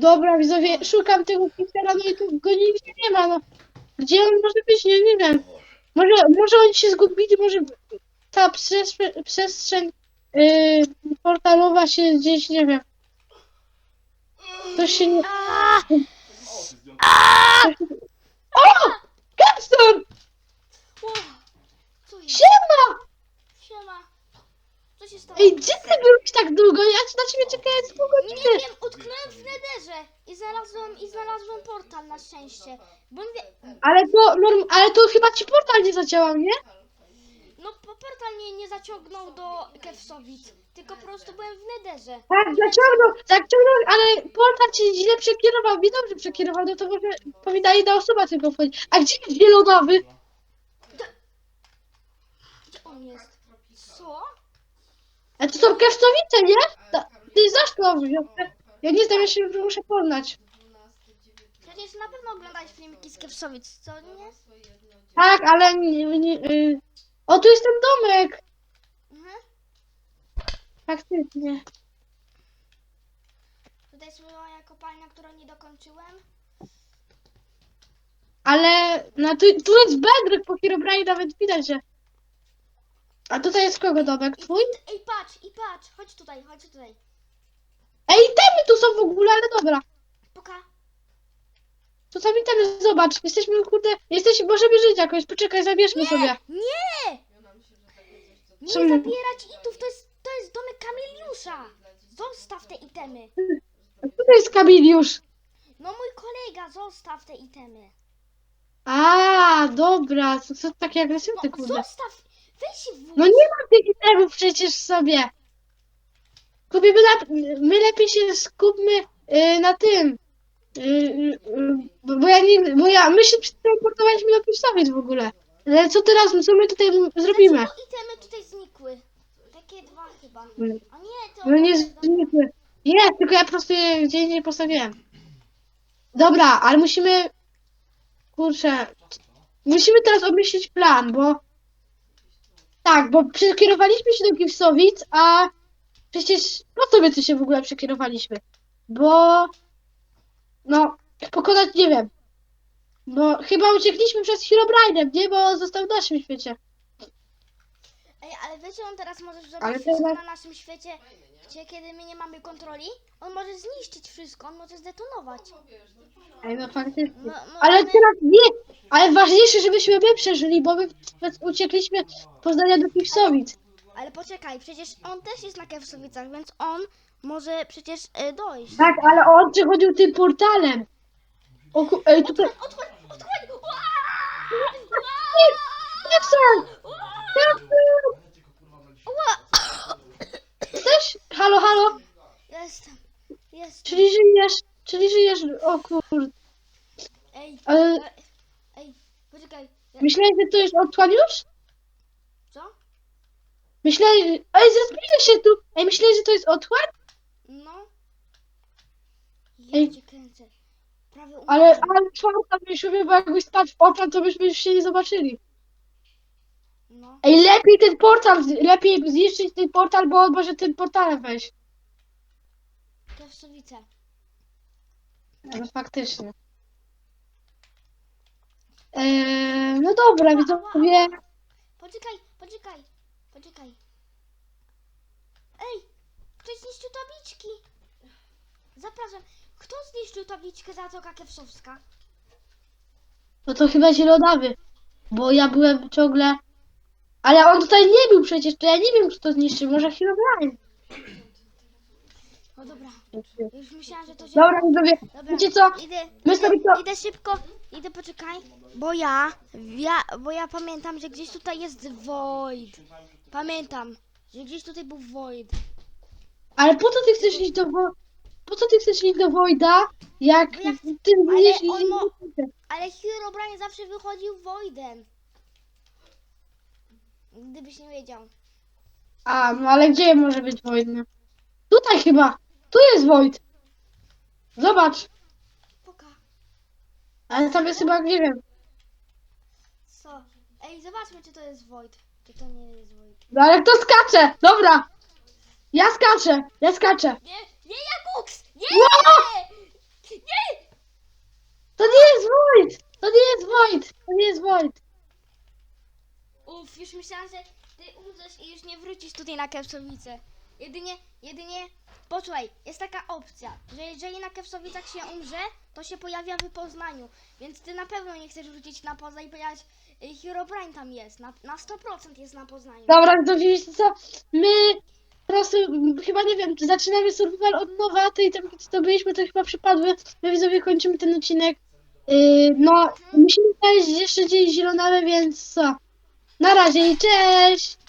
Dobra, widzowie, szukam tego Piksela, no i tu go nigdzie nie ma, no. Gdzie on może być? Nie, nie wiem. Może, może oni się zgubili, może ta przestrzeń, przestrzeń yy, portalowa się gdzieś, nie wiem. To się nie... O! Co jest? Siema! Siema. Co się stało? Ej, gdzie ty byłeś tak długo? Ja ci na ciebie czekałem z pół Nie godziny. wiem, utknąłem w nederze i znalazłem, i znalazłem portal na szczęście. Bo mówię, Ale to, norm, ale to chyba ci portal nie zadziałał, nie? no po- portal mnie nie zaciągnął do Kewsowic, tylko po prostu byłem w nederze. Tak, zaciągnął, zaciągnął, ale portal cię źle przekierował, mnie dobrze przekierował, no to może powinna inna osoba tylko wchodzić. A gdzie jest wielonowy? Gdzie on jest? Co? A to są Kewcowice, nie? To, ty znasz to, ja nie znam, ja się muszę poznać. Przecież na pewno oglądałeś filmiki z Kewsowic, co nie? Tak, ale nie, nie, y... O, tu jest ten domek! Mhm. Faktycznie. Tutaj jest moja kopalnia, którą nie dokończyłem. Ale no, tu, tu jest bedrock po Herobrine, nawet widać, że... A tutaj jest kogo domek? Twój? i, Ej, patrz, i patrz, chodź tutaj, chodź tutaj. Ej, temy tu są w ogóle, ale dobra. Poka. To tam temy, zobacz, jesteśmy, kurde, jesteśmy, możemy żyć jakoś, poczekaj, zabierzmy sobie. Nie! Nie Czemu? zabierać itów, to jest, to jest domek Kamiliusza. Zostaw te itemy. A tutaj jest Kamiliusz. No mój kolega, zostaw te itemy. A, dobra, co, co takie No agresywne, kurde. zostaw, weź w... No nie mam tych itemów przecież sobie. Kupimy na, my lepiej się skupmy y, na tym. Y, y, y, bo ja nie, bo ja, my się przetransportowaliśmy do Pistowic w ogóle. Ale co teraz, co my tutaj zrobimy? Dlaczego itemy tutaj znikły? Takie dwa chyba. A nie, to... No nie znikły. Nie, tylko ja po prostu je gdzie indziej postawiłem. Dobra, ale musimy. Kurczę. Musimy teraz obmyślić plan, bo. Tak, bo przekierowaliśmy się do Gipsowic, a przecież po co my tu się w ogóle przekierowaliśmy? Bo. No, pokonać nie wiem. Bo chyba uciekliśmy przez Herobrine'em, nie? Bo został w naszym świecie. Ej, ale wiecie, on teraz może zrobić Ale wszystko teraz- na naszym świecie, gdzie kiedy my nie mamy kontroli, on może zniszczyć wszystko, on może zdetonować. Ej, no faktycznie. No, no, Ale ale- teraz nie, ale ważniejsze, żebyśmy my przeżyli, bo my uciekliśmy z Poznania do Kipsowic. Ale poczekaj, przecież on też jest na Kewsowicach, więc on może przecież e, dojść. Tak, ale on przechodził tym portalem. O, ku- ej, tutaj... Odchodź, odchodź! Ła! Jackson! Jackson! Ła! Jesteś? Halo, halo? Jestem, jestem. Czyli żyjesz? Czyli żyjesz? O kurde. Ej, Ale e, poczekaj. Ja, myślałeś, że to już? co? Myślałeś... Ej, zrespiję się tu! Ej, myślałeś, że to jest otchłań? No. Ja Ej. cię kręcę. Prawie umarłem. Ale, ale czwarta byśmy, bo jakbyś spadł w otchłań, to byśmy już się nie zobaczyli. No. Ej, lepiej ten portal, z- lepiej zniszczyć ten portal, bo on może tym portalem wejść. Kewsowice. No faktycznie. Eee, no dobra, widzowie. Poczekaj, poczekaj, poczekaj. Ej, ktoś zniszczył tabliczki. Zapraszam. Kto zniszczył tabliczkę Zatoka Kewsowska? No to chyba zielonawy. Bo ja byłem ciągle. Ale on tutaj nie był przecież, to ja nie wiem, kto to zniszczył. Może Herobrine. No dobra, już myślałam, że to się... Dobra, widzowie. Dobra, Wiecie co? Idę, My idę, sobie to- idę szybko, idę poczekaj, bo ja, ja, bo ja pamiętam, że gdzieś tutaj jest Void. Pamiętam, że gdzieś tutaj był Void. Ale po co ty chcesz iść do Wo... Po co ty chcesz iść do Wojda, jak Bo ja chcę- ty ale on mo- Ale Herobrine zawsze wychodził Voidem. Gdybyś nie wiedział. A, no ale gdzie może być Wojt? no? Tutaj chyba. Tu jest Wojt. Zobacz. Ale tam jest chyba, nie wiem. Co? Ej, zobaczmy, czy to jest Wojt. Czy to nie jest Wojt. No ale kto skacze? Dobra. Ja skaczę, ja skaczę. Nie, nie, Jakuks! Nie! Nie! To nie jest Wojt! To nie jest Wojt! To nie jest Wojt! Uff, już myślałam, że ty umrzesz i już nie wrócisz tutaj na Kepsowicę. Jedynie, jedynie, posłuchaj, jest taka opcja, że jeżeli na Kepsowicach się umrze, to się pojawia w Poznaniu. Więc ty na pewno nie chcesz wrócić na Poznań, ponieważ y, Herobrine tam jest, na, na 100% jest na Poznaniu. Dobra, to widzicie co? My po prostu, chyba nie wiem, zaczynamy survival od nowa, a tej tam co byliśmy, to chyba przypadły. My widzowie kończymy ten odcinek. Yy, no, musimy znaleźć jeszcze gdzieś zielonawe, więc co? Na razie i cześć!